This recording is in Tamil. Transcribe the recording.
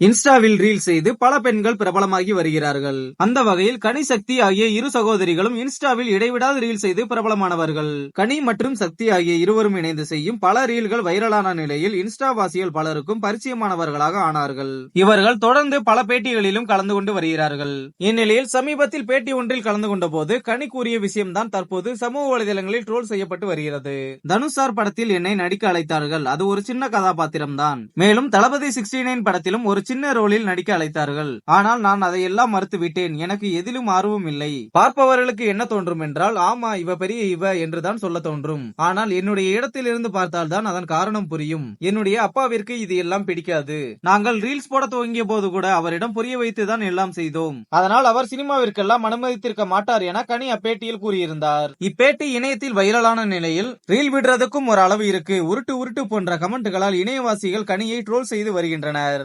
இன்ஸ்டாவில் ரீல் செய்து பல பெண்கள் பிரபலமாகி வருகிறார்கள். அந்த வகையில் கனி சக்தி ஆகிய இரு சகோதரிகளும் இன்ஸ்டாவில் இடைவிடாது ரீல் செய்து பிரபலமானவர்கள். கனி மற்றும் சக்தி ஆகிய இருவரும் இணைந்து செய்யும் பல ரீல்கள் வைரலான நிலையில் இன்ஸ்டா வாசிகள் பலருக்கும் பரிச்சயமானவர்களாக ஆனார்கள். இவர்கள் தொடர்ந்து பல பேட்டிகளிலும் கலந்து கொண்டு வருகிறார்கள். இந்நிலையில் சமீபத்தில் பேட்டி ஒன்றில் கலந்து கொண்ட போது கனி கூறிய விஷயம்தான் தற்போது சமூக வலைதளங்களில் ட்ரோல் செய்யப்பட்டு வருகிறது. தனுஷார் படத்தில் என்னை நடிக்க அழைத்தார்கள். அது ஒரு சின்ன கதாபாத்திரம் தான் மேலும் தளபதி சிக்ஸ்டி நைன் படத்திலும் ஒரு சின்ன ரோலில் நடிக்க அழைத்தார்கள். ஆனால் நான் அதையெல்லாம் மறுத்து விட்டேன் எனக்கு எதிலும் ஆர்வம் இல்லை. பார்ப்பவர்களுக்கு என்ன தோன்றும் என்றால் ஆமா இவ பெரிய இவ என்றுதான் சொல்ல தோன்றும். ஆனால் என்னுடைய இடத்தில் இருந்து அதன் காரணம் புரியும். என்னுடைய அப்பாவிற்கு இது எல்லாம் பிடிக்காது. நாங்கள் ரீல்ஸ் போட துவங்கிய போது கூட அவரிடம் புரிய வைத்துதான் எல்லாம் செய்தோம். அதனால் அவர் சினிமாவிற்கெல்லாம் அனுமதித்திருக்க மாட்டார் என கனி அப்பேட்டியில் கூறியிருந்தார். இப்பேட்டி இணையத்தில் வைரலான நிலையில் ரீல் விடுறதுக்கும் ஒரு அளவு இருக்கு. உருட்டு உருட்டு போன்ற கமெண்ட்டுகளால் இணையவாசிகள் கனியை ட்ரோல் செய்து வருகின்றனர்.